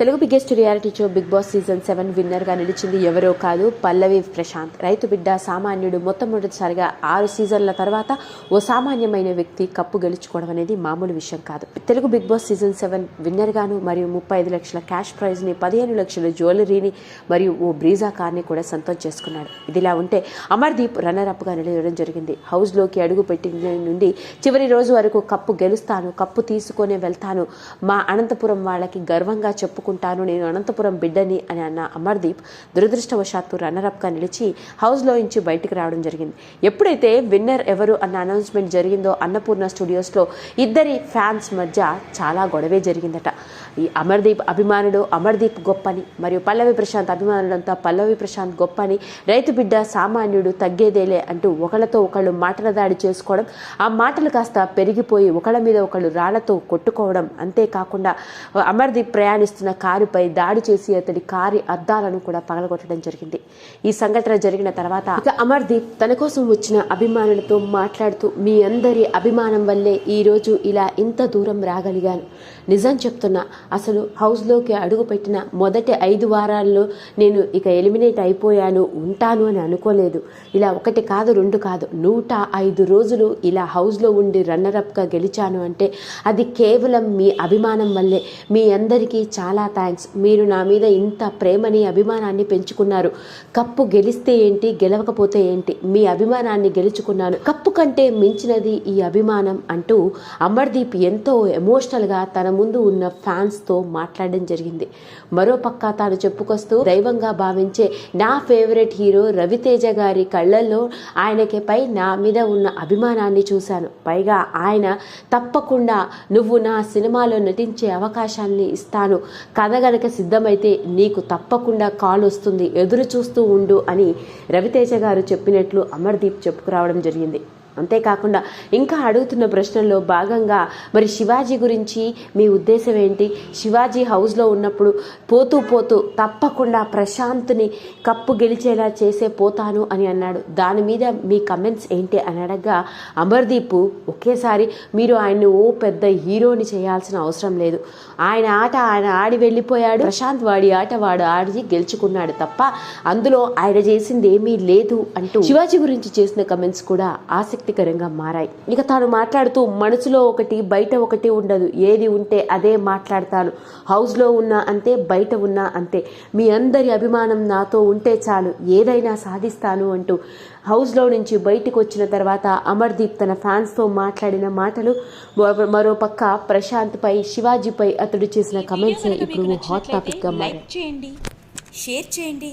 Telugu biggest reality show Bigg Boss season seven విన్నర్గా నిలిచింది ఎవరో కాదు పల్లవి ప్రశాంత్. రైతు బిడ్డ సామాన్యుడు మొట్టమొదటిసారిగా ఆరు సీజన్ల తర్వాత ఓ సామాన్యమైన వ్యక్తి కప్పు గెలుచుకోవడం అనేది మామూలు విషయం కాదు. Telugu Bigg Boss season seven విన్నర్గాను మరియు ముప్పై ఐదు లక్షల క్యాష్ ప్రైజ్ని పదిహేను లక్షల జ్యువెలరీని మరియు ఓ బ్రీజా కార్ని కూడా సొంతం చేసుకున్నాడు. ఇదిలా ఉంటే అమర్దీప్ రన్నర్ అప్గా నిలవడం జరిగింది. హౌస్లోకి అడుగు పెట్టిన నుండి చివరి రోజు వరకు కప్పు గెలుస్తాను కప్పు తీసుకొని వెళ్తాను మా అనంతపురం వాళ్ళకి గర్వంగా చెప్పుకుంటాను నేను అనంతపురం బిడ్డని అని అన్న అమర్దీప్ దురదృష్టవశాత్తు రన్నరప్గా నిలిచి హౌస్లో నుంచి బయటికి రావడం జరిగింది. ఎప్పుడైతే విన్నర్ ఎవరు అన్న అనౌన్స్మెంట్ జరిగిందో అన్నపూర్ణ స్టూడియోస్లో ఇద్దరి ఫ్యాన్స్ మధ్య చాలా గొడవే జరిగిందట. ఈ అమర్దీప్ అభిమానుడు అమర్దీప్ గొప్పని మరియు పల్లవి ప్రశాంత్ అభిమానులంతా పల్లవి ప్రశాంత్ గొప్పని రైతు బిడ్డ సామాన్యుడు తగ్గేదేలే అంటూ ఒకళ్ళతో ఒకళ్ళు మాటల దాడి చేసుకోవడం ఆ మాటలు కాస్త పెరిగిపోయి ఒకళ్ళ మీద ఒకళ్ళు రాళ్ళతో కొట్టుకోవడం అంతేకాకుండా అమర్దీప్ ప్రయాణిస్తున్న కారుపై దాడి చేసి అతడి కారి అద్దాలను కూడా పగలగొట్టడం జరిగింది. ఈ సంఘటన జరిగిన తర్వాత ఇక అమర్దీప్ తన కోసం వచ్చిన అభిమానులతో మాట్లాడుతూ మీ అందరి అభిమానం వల్లే ఈ రోజు ఇలా ఇంత దూరం రాగలిగాను. నిజం చెప్తున్నా అసలు హౌస్లోకి అడుగుపెట్టిన మొదటి ఐదు వారాల్లో నేను ఇక ఎలిమినేట్ అయిపోయాను ఉంటాను అని అనుకోలేదు. ఇలా ఒకటి కాదు రెండు కాదు. నూట ఐదు రోజులు ఇలా హౌస్లో ఉండి రన్నరప్గా గెలిచాను అంటే అది కేవలం మీ అభిమానం వల్లే. మీ అందరికీ చాలా థ్యాంక్స్ మీరు నా మీద ఇంత ప్రేమని అభిమానాన్ని పెంచుకున్నారు. కప్పు గెలిస్తే ఏంటి గెలవకపోతే ఏంటి? మీ అభిమానాన్ని గెలుచుకున్నాను. కప్పు కంటే మించినది ఈ అభిమానం అంటూ అమర్దీప్ ఎంతో ఎమోషనల్గా తన ముందు ఉన్న ఫ్యాన్స్తో మాట్లాడడం జరిగింది. మరోపక్క తాను చెప్పుకొస్తూ దైవంగా భావించే నా ఫేవరెట్ హీరో రవితేజ గారి కళ్ళల్లో ఆయనకిపై నా మీద ఉన్న అభిమానాన్ని చూశాను. పైగా ఆయన తప్పకుండా నువ్వు నా సినిమాలో నటించే అవకాశాన్ని ఇస్తాను. కథ గనక సిద్ధమైతే నీకు తప్పకుండా కాల్ వస్తుంది. ఎదురు చూస్తూ ఉండు అని రవితేజ గారు చెప్పినట్లు అమర్దీప్ చెప్పుకురావడం జరిగింది. అంతేకాకుండా ఇంకా అడుగుతున్న ప్రశ్నల్లో భాగంగా మరి శివాజీ గురించి మీ ఉద్దేశం ఏంటి? శివాజీ హౌస్లో ఉన్నప్పుడు పోతూ పోతూ తప్పకుండా ప్రశాంత్ని కప్పు గెలిచేలా చేసే పోతాను అని అన్నాడు. దాని మీద మీ కమెంట్స్ ఏంటి అని అడగ్గా అమర్దీప్ ఒకేసారి మీరు ఆయన్ని ఓ పెద్ద హీరోని చేయాల్సిన అవసరం లేదు. ఆయన ఆట ఆయన ఆడి వెళ్ళిపోయాడు. ప్రశాంత్ వాడి ఆట వాడు ఆడి గెలుచుకున్నాడు తప్ప అందులో ఆయన చేసింది ఏమీ లేదు అంటూ శివాజీ గురించి చేసిన కమెంట్స్ కూడా ఆసక్తి ఆసక్తికరంగా మారాయి. ఇక తాను మాట్లాడుతూ మనసులో ఒకటి బయట ఒకటి ఉండదు. ఏది ఉంటే అదే మాట్లాడతాను. హౌస్లో ఉన్నా అంతే బయట ఉన్నా అంతే. మీ అందరి అభిమానం నాతో ఉంటే చాలు. ఏదైనా సాధిస్తాను అంటూ హౌస్లో నుంచి బయటికి వచ్చిన తర్వాత అమర్దీప్ తన ఫ్యాన్స్తో మాట్లాడిన మాటలు మరో- మరోపక్క ప్రశాంత్పై శివాజీపై అతడు చేసిన కమెంట్స్ ఇప్పుడు హాట్ టాపిక్గా మారాయి. చేయండి షేర్ చేయండి.